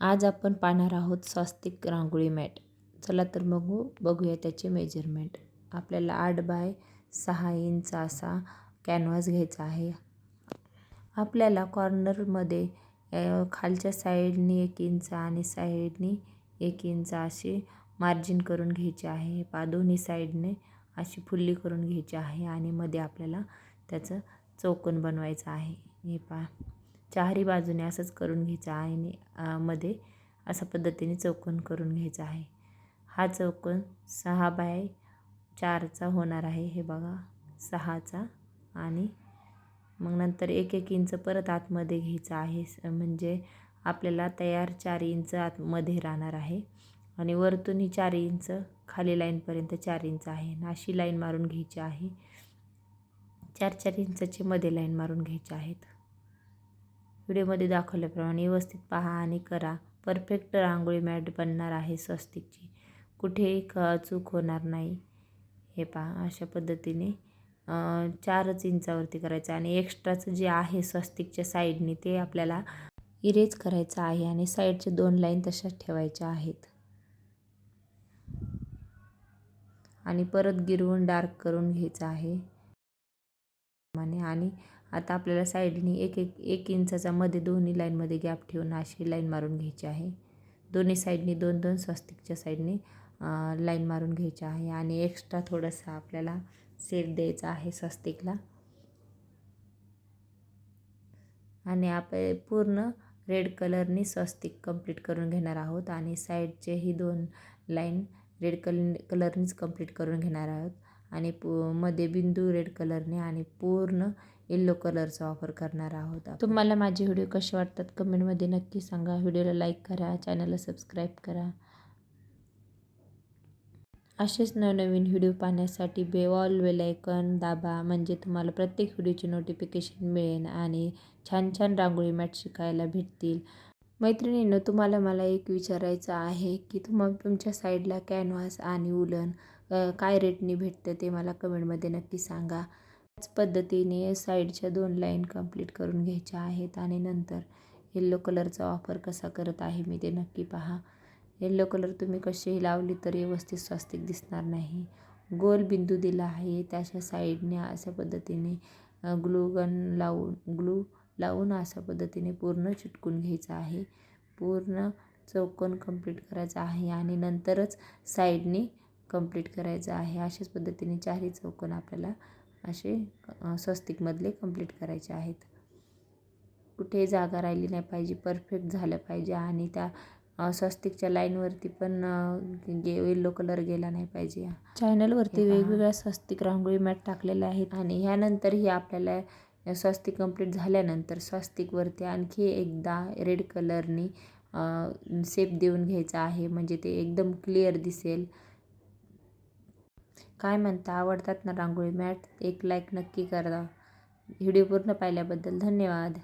आज आपण पाहणार आहोत स्वास्तिक रांगोळी मॅट. चला तर बघू बघूया त्याचे मेजरमेंट आपल्याला आठ बाय सहा इंच असा कॅनव्हास घ्यायचा आहे. आपल्याला कॉर्नरमध्ये खालच्या साईडनी एक इंच आणि साईडनी एक इंच अशी मार्जिन करून घ्यायची आहे. पा दोन्ही साईडने अशी फुल्ली करून घ्यायची आहे आणि मध्ये आपल्याला त्याचं चौकोन बनवायचं आहे. हे पा चारही बाजूने असंच करून घ्यायचं आहे आणि मध्ये अशा पद्धतीने चौकोन करून घ्यायचा आहे. हा चौकोन सहा बाय चारचा होणार आहे. हे बघा सहाचा आणि मग नंतर एक एक इंच परत आतमध्ये घ्यायचं आहे. म्हणजे आपल्याला तयार चार इंच आतमध्ये राहणार आहे आणि वरतूनही चार इंच खाली लाईनपर्यंत चार इंच आहे अशी लाईन मारून घ्यायची आहे. चार चार इंचाचे मध्ये लाईन मारून घ्यायचे आहेत. व्हिडिओमध्ये दाखवल्याप्रमाणे व्यवस्थित पहा आणि करा. परफेक्ट रांगोळी मॅट बनणार आहे स्वस्तिकची. कुठेही क चूक होणार नाही. हे पहा अशा पद्धतीने चारच इंचावरती करायचं आणि एक्स्ट्राचं जे आहे स्वस्तिकच्या साईडने ते आपल्याला इरेज करायचं आहे आणि साईडचे दोन लाईन तशाच ठेवायच्या आहेत. आणि परत गिरवून डार्क करून घ्यायचं आहे. आणि आता आपल्याला साईडनी एक एक एक इंचाचा मध्ये दोन्ही लाईनमध्ये गॅप ठेवून अशी लाईन मारून घ्यायची आहे. दोन्ही साईडनी दोन दोन स्वस्तिकच्या साईडनी लाईन मारून घ्यायची आहे आणि एक्स्ट्रा थोडासा आपल्याला सेट द्यायचा आहे स्वस्तिकला. आणि आप पूर्ण रेड कलरनी स्वस्तिक कंप्लीट करून घेणार आहोत आणि साईडचे ही दोन लाईन रेड कल कलरनीच कंप्लीट करून घेणार आहोत. आणि पू मध्ये बिंदू रेड कलरने आणि पूर्ण येल्लो कलरचा वापर करणार आहोत तुम्हाला माझे व्हिडिओ कसे वाटतात कमेंटमध्ये नक्की सांगा. व्हिडिओला लाईक करा चॅनलला सबस्क्राईब करा. असेच नवनवीन व्हिडिओ पाहण्यासाठी बेवॉल वेलायकन दाबा म्हणजे तुम्हाला प्रत्येक व्हिडिओची नोटिफिकेशन मिळेल आणि छान छान रांगोळी मॅट शिकायला भेटतील. मैत्रिणींनो तुम्हाला मला एक विचारायचं आहे की तुम्हा तुमच्या साईडला कॅनव्हास आणि उलन काय रेटने भेटतं ते मला कमेंटमध्ये नक्की सांगा. त्याच पद्धतीने साईडच्या दोन लाईन कंप्लीट करून घ्यायच्या आहेत आणि नंतर येल्लो कलरचा वापर कसा करत आहे मी ते नक्की पहा. येल्लो कलर तुम्ही कसेही लावली तर व्यवस्थित स्वास्तिक दिसणार नाही. गोल बिंदू दिला आहे त्याच्या साईडने अशा पद्धतीने ग्लू गन लावून ग्लू लावून अशा पद्धतीने पूर्ण चिटकून घ्यायचं आहे. पूर्ण चौकोन कंप्लीट करायचा आहे आणि नंतरच साईडने कंप्लीट करायचं आहे. अशाच पद्धतीने चारही चौकोन आपल्याला असे स्वस्तिकमधले कंप्लीट करायचे आहेत. कुठे जागा राहिली नाही पाहिजे परफेक्ट झालं पाहिजे आणि त्या स्वस्तिकच्या लाईनवरती पण गे येल्लो कलर गेला नाही पाहिजे. चॅनलवरती वेगवेगळ्या स्वस्तिक रांगोळी मॅट टाकलेल्या आहेत. आणि ह्यानंतरही आपल्याला स्वास्तिक कंप्लीट झाल्यानंतर स्वास्तिकवरती आणखी एकदा रेड कलरनी सेप देऊन घ्यायचा आहे. म्हणजे ते एकदम क्लिअर दिसेल. काय म्हणता? आवडतात ना रांगोळी? मॅट एक लाईक नक्की करा. व्हिडिओ पूर्ण पाहिल्याबद्दल धन्यवाद.